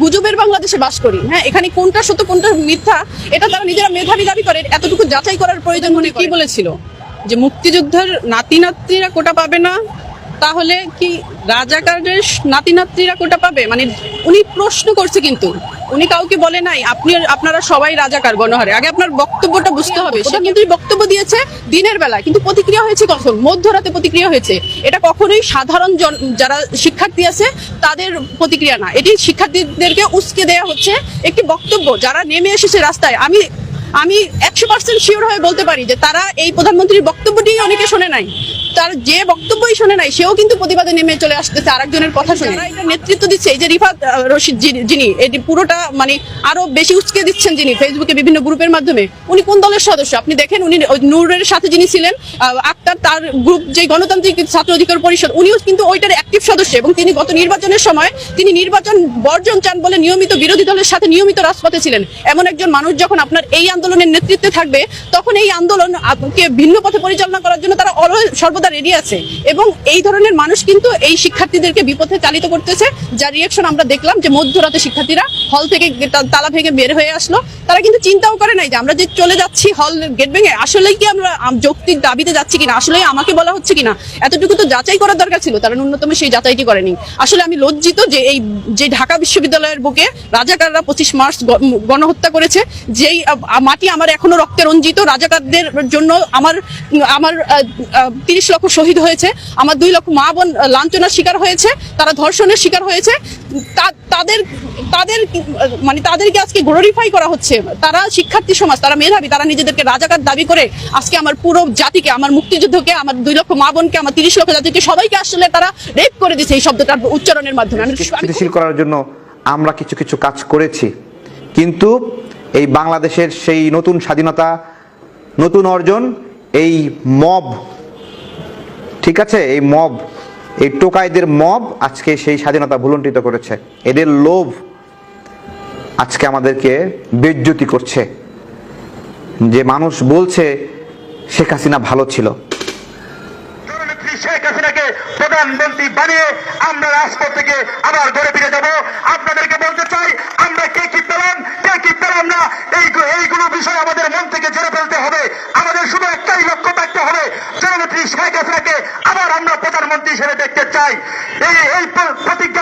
গুজবের বাংলাদেশে বাস করি। হ্যাঁ এখানে কোনটা সত্য, কোনটা মিথ্যা, এটা তারা নিজেরা মেধাবী দাবি করে। এতটুকু যাচাই করার প্রয়োজন মনে কি বলেছিল? যে মুক্তিযুদ্ধের নাতি নাতনিরা কোটা পাবে না তাহলে কি রাজাকারের নাতি নাতনিরা কোটা পাবে? মানে উনি প্রশ্ন করছে কিন্তু। উনি কাউকে বলে নাই আপনি আপনারা সবাই রাজাকার গণহারে। আগে আপনার বক্তব্যটা বুঝতে হবে। সে কিন্তু বক্তব্য দিয়েছে দিনের বেলা কিন্তু প্রতিক্রিয়া হয়েছে কখন? মধ্যরাতে প্রতিক্রিয়া হয়েছে। এটা কখনোই সাধারণ জন যারা শিক্ষার্থী আছে তাদের প্রতিক্রিয়া না। এটি শিক্ষার্থীদেরকে উস্কে দেয়া হচ্ছে একটি বক্তব্য। যারা নেমে এসেছে রাস্তায় আমি আমি একশো পার্সেন্ট শিওর হয়ে বলতে পারি যে তারা এই প্রধানমন্ত্রীর বক্তব্যটি অনেকে শোনে নাই। তার যে বক্তব্যই শোনে নাই, সেও কিন্তু প্রতিবাদে নেমে চলে আসতেছে আরেকজনের কথা শুনে। নেতৃত্ব দিচ্ছে, এই যে রিফাত রশিদ যিনি- এটি পুরোটা মানে আরও বেশি উচকে দিচ্ছেন যিনি ফেসবুকে বিভিন্ন গ্রুপের মাধ্যমে, উনি কোন দলের সদস্য? আপনি দেখেন উনি নূরের সাথে যিনি ছিলেন আক্তার তার গ্রুপ যে গণতান্ত্রিক ছাত্র অধিকার পরিষদ, উনিও কিন্তু ওইটার অ্যাক্টিভ সদস্য এবং তিনি গত নির্বাচনের সময় তিনি নির্বাচন বর্জন চান বলে নিয়মিত বিরোধী দলের সাথে নিয়মিত রাজপথে ছিলেন। এমন একজন মানুষ যখন আপনার এই আন্দোলনের নেতৃত্বে থাকবে তখন এই আন্দোলন আপনাকে ভিন্ন পথে পরিচালনা করার জন্য তারা সর্বদা রেডি আছে। এবং এই ধরনের মানুষ কিন্তু এই শিক্ষার্থীদেরকে বিপথে চালিত করতেছে, যার রিয়াকশন আমরা দেখলাম যে মধ্যরাতে শিক্ষার্থীরা হল থেকে তালা ভেঙে বের হয়ে আসলো। তারা কিন্তু চিন্তাও করে নাই যে আমরা যে চলে যাচ্ছি হল গেট ভেঙে, আসলেই কি আমরা যৌক্তিক দাবিতে যাচ্ছি কিনা, আসলেই আমাকে বলা হচ্ছে কিনা? এতটুকু তো যাচাই করার দরকার ছিল তারা ন্যূনতম সেই যাচাইটি করেনি। আসলে আমি লজ্জিত যে এই যে ঢাকা বিশ্ববিদ্যালয়ের বুকে রাজাকাররা পঁচিশ মার্চ গণহত্যা করেছে, যেই মাটি আমার এখনও রক্তে রঞ্জিত, রাজাকারদের জন্য আমার আমার তিরিশ লক্ষ শহীদ হয়েছে। আমার দুই লক্ষ মা বোন লাঞ্ছনার শিকার হয়েছে, তারা ধর্ষণের শিকার হয়েছে। তাদের তাদের মানে তাদেরকে আজকে গ্লোরিফাই করা হচ্ছে। তারা শিক্ষার্থী সমাজ, তারা মেধাবী, তারা নিজেদেরকে রাজাকার দাবি করে আজকে আমার পুরো জাতিকে, আমার মুক্তিযুদ্ধকে, আমার দুই লক্ষ মা বোনকে, আমার তিরিশ লক্ষ জাতিকে সবাইকে আসলে তারা রেপ করে দিচ্ছে এই শব্দটার উচ্চারণের মাধ্যমে। করার জন্য আমরা কিছু কিছু কাজ করেছি। কিন্তু এই বাংলাদেশের সেই নতুন স্বাধীনতা, নতুন অর্জন, এই মব ঠিক আছে? এই মব, এই টোকাইদের মব আজকে সেই স্বাধীনতা ভুলণ্ঠিত করেছে। এদের লোভ আজকে আমাদেরকে বেজ্জতি করছে। যে মানুষ বলছে, শেখ হাসিনা ভালো ছিল। প্রধানমন্ত্রী বানিয়ে আমরা রাজপথ থেকে আবার ঘরে ফিরে যাব। আপনাদেরকে বলতে চাই, আমরা কে কি পেলাম, কে কি পেলাম না, এই এইগুলো বিষয় আমাদের মন থেকে জেনে ফেলতে হবে। শেখ হাসিনাকে আবার আমরা প্রধানমন্ত্রী হিসেবে দেখতে চাই। এই প্রতিজ্ঞা